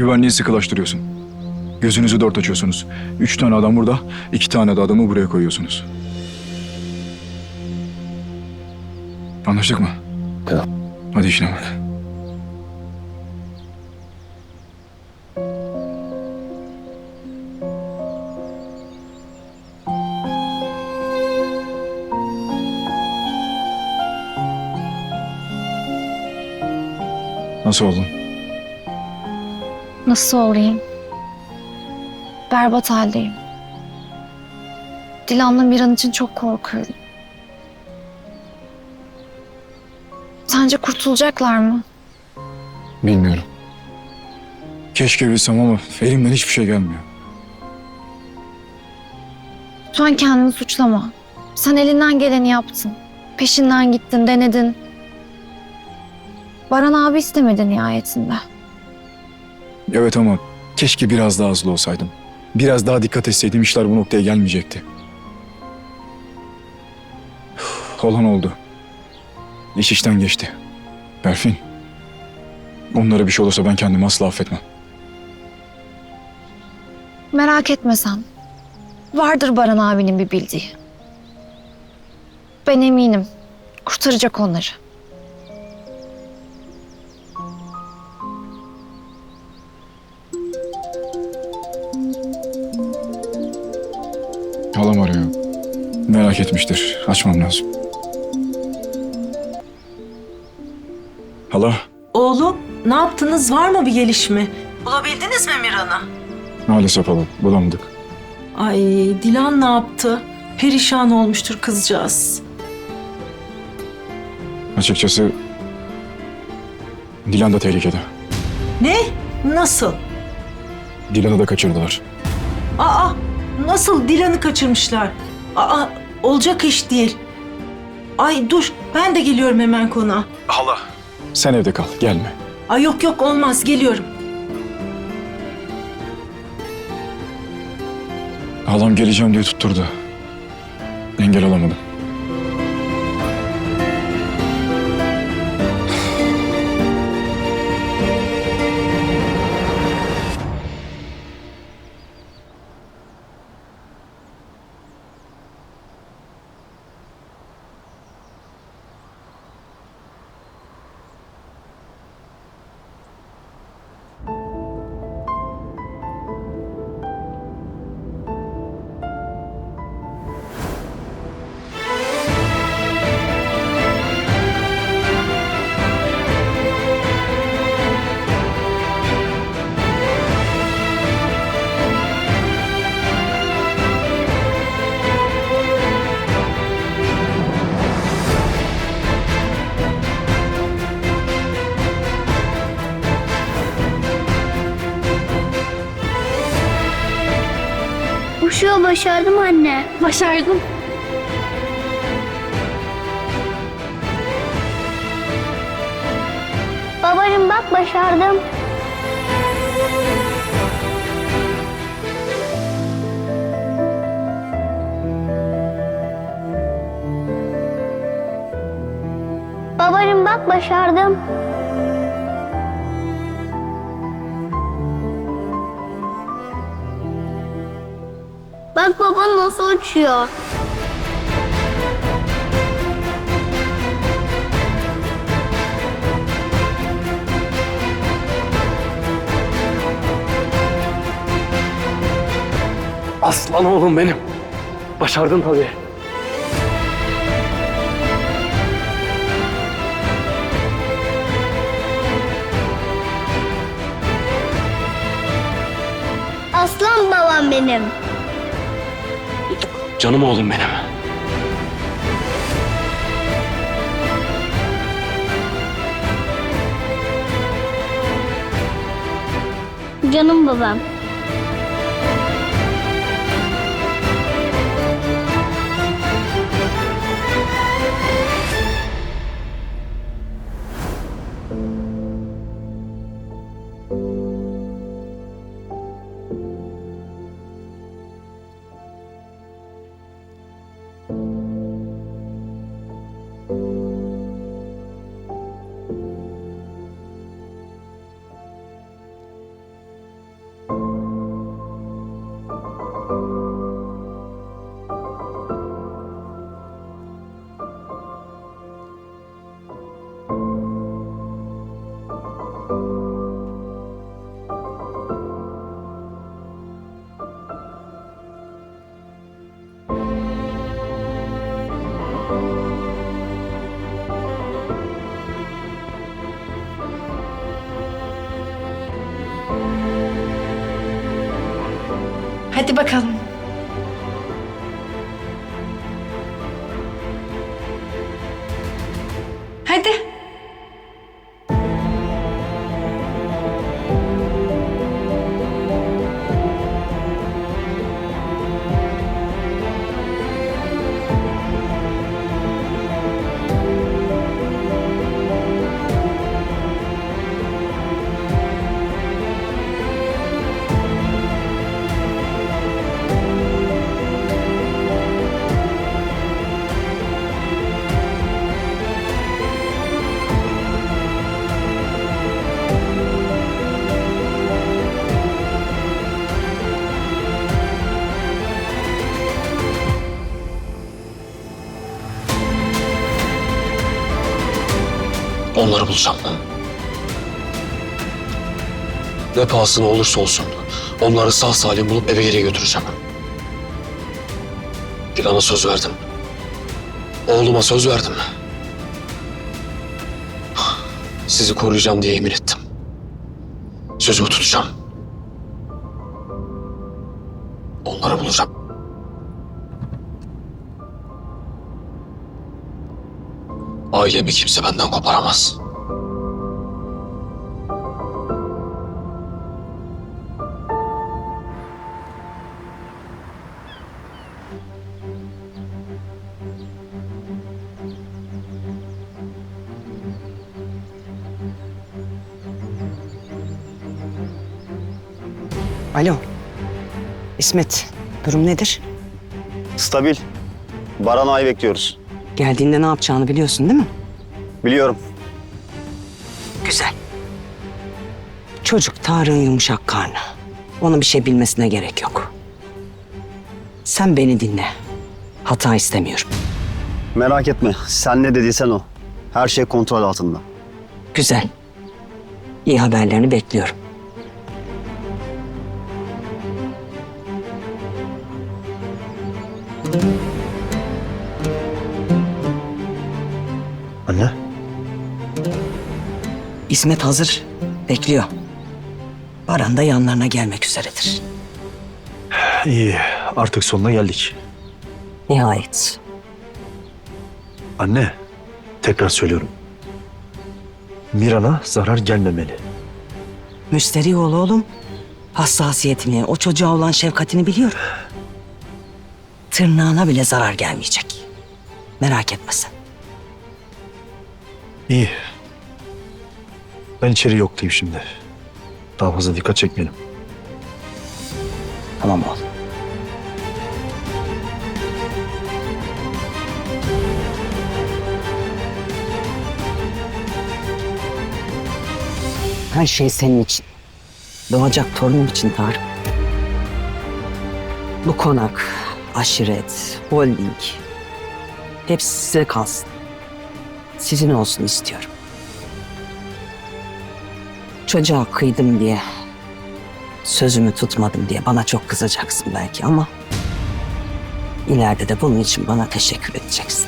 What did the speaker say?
Güvenliği sıkılaştırıyorsun. Gözünüzü dört açıyorsunuz. Üç tane adam burada, iki tane de adamı buraya koyuyorsunuz. Anlaştık mı? Tamam. Hadi işine bak. Nasıl oldun? Nasıl olayım? Berbat haldeyim. Dilan'la bir an için çok korkuyorum. Sence kurtulacaklar mı? Bilmiyorum. Keşke bilsem ama elimden hiçbir şey gelmiyor. Lütfen kendini suçlama. Sen elinden geleni yaptın. Peşinden gittin, denedin. Baran abi istemedi nihayetinde. Evet ama keşke biraz daha hızlı olsaydım. Biraz daha dikkat etseydim işler bu noktaya gelmeyecekti. Olan oldu. İş işten geçti. Berfin. Onlara bir şey olursa ben kendimi asla affetmem. Merak etme sen. Vardır Baran abinin bir bildiği. Ben eminim. Kurtaracak onları. Halam arıyor. Merak etmiştir. Açmam lazım. Hala Oğlum ne yaptınız var mı bir gelişme? Bulabildiniz mi Miran'ı? maalesef hala bulamadık. Ay Dilan ne yaptı? Perişan olmuştur kızcağız. Açıkçası Dilan da tehlikede. Ne? Nasıl? Dilan'ı da kaçırdılar. Aa nasıl Dilan'ı kaçırmışlar? Aa olacak iş değil. Ay dur ben de geliyorum hemen konağa. Hala. Sen evde kal gelme. Ay yok yok olmaz geliyorum. Halam geleceğim diye tutturdu. Engel olamadım. Uçuyor başardım anne. Başardım. Babacım bak başardım. Babacım bak başardım. Bak baba nasıl uçuyor. Aslan oğlum benim. Başardın tabii. Aslan babam benim. Canım oğlum benim. Canım babam. Hadi bakalım. Onları bulacağım. Ne pahasına olursa olsun onları sağ salim bulup eve geri götüreceğim. Plan'a söz verdim. Oğluma söz verdim. Sizi koruyacağım diye yemin ettim. Sözümü tutacağım. Onları bulacağım. Ailemi kimse benden koparamaz. Alo. İsmet, durum nedir? Stabil. Baran Ağa'yı bekliyoruz. Geldiğinde ne yapacağını biliyorsun değil mi? Biliyorum. Güzel. Çocuk Tarık'ın yumuşak karnı. Onun bir şey bilmesine gerek yok. Sen beni dinle. Hata istemiyorum. Merak etme. Sen ne dediysen o. Her şey kontrol altında. Güzel. İyi haberlerini bekliyorum. İsmet hazır. Bekliyor. Baran da yanlarına gelmek üzeredir. İyi, artık sonuna geldik. Nihayet. Anne, tekrar söylüyorum. Miran'a zarar gelmemeli. Müsterih ol oğlum. Hassasiyetini, o çocuğa olan şefkatini biliyorum. Tırnağına bile zarar gelmeyecek. Merak etme sen. İyi. Ben içeri yoklayayım şimdi. Daha fazla dikkat çekmeyelim. Tamam oğlum. Her şey senin için. Doğacak torunum için Tarık. Bu konak, aşiret, holding hepsi size kalsın. Sizin olsun istiyorum. Çocuğa kıydım diye sözümü tutmadım diye bana çok kızacaksın belki ama ileride de bunun için bana teşekkür edeceksin.